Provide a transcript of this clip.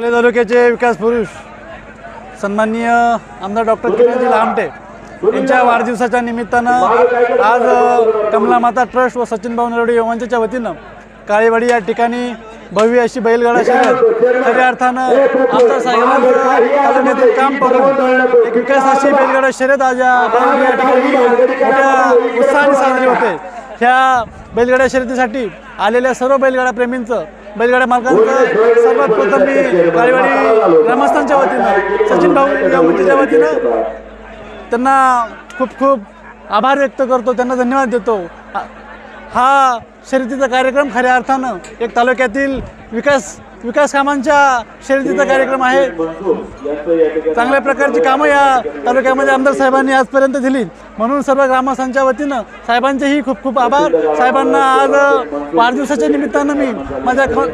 अकोले तालुक्याचे विकास पुरुष सन्माननीय आमदार डॉक्टर किरणजी लामटे यांच्या वाढदिवसाच्या निमित्तानं आज कमला माता ट्रस्ट व सचिन भाऊ नरवडे युवकांच्या वतीनं काळेवाडी या ठिकाणी भव्य अशी बैलगाडा शर्यत खऱ्या अर्थानं आमदार साहेबांचं काम पकडून एक विकासाची बैलगाडा शर्यत आज या या ठिकाणी मोठ्या उत्साहाने साजरी होते. ह्या बैलगाड्या शर्यतीसाठी आलेल्या सर्व बैलगाडा प्रेमींचं बैलगाड्या मालकांचं सर्वात प्रथम मी काळेवाडी ग्रामस्थांच्या वतीनं सचिन भाऊ या वतीनं त्यांना खूप खूप आभार व्यक्त करतो त्यांना धन्यवाद देतो. हा- हा शर्यतीचा कार्यक्रम खऱ्या अर्थानं एक तालुक्यातील विकास विकास कामांच्या शर्यतीचा कार्यक्रम आहे. चांगल्या प्रकारची कामं या तालुक्यामध्ये आमदार साहेबांनी आजपर्यंत दिली. म्हणून सर्व ग्रामस्थांच्या वतीनं साहेबांचेही खूप खूप आभार. साहेबांना आज वाढदिवसाच्या निमित्तानं मी माझ्या ख-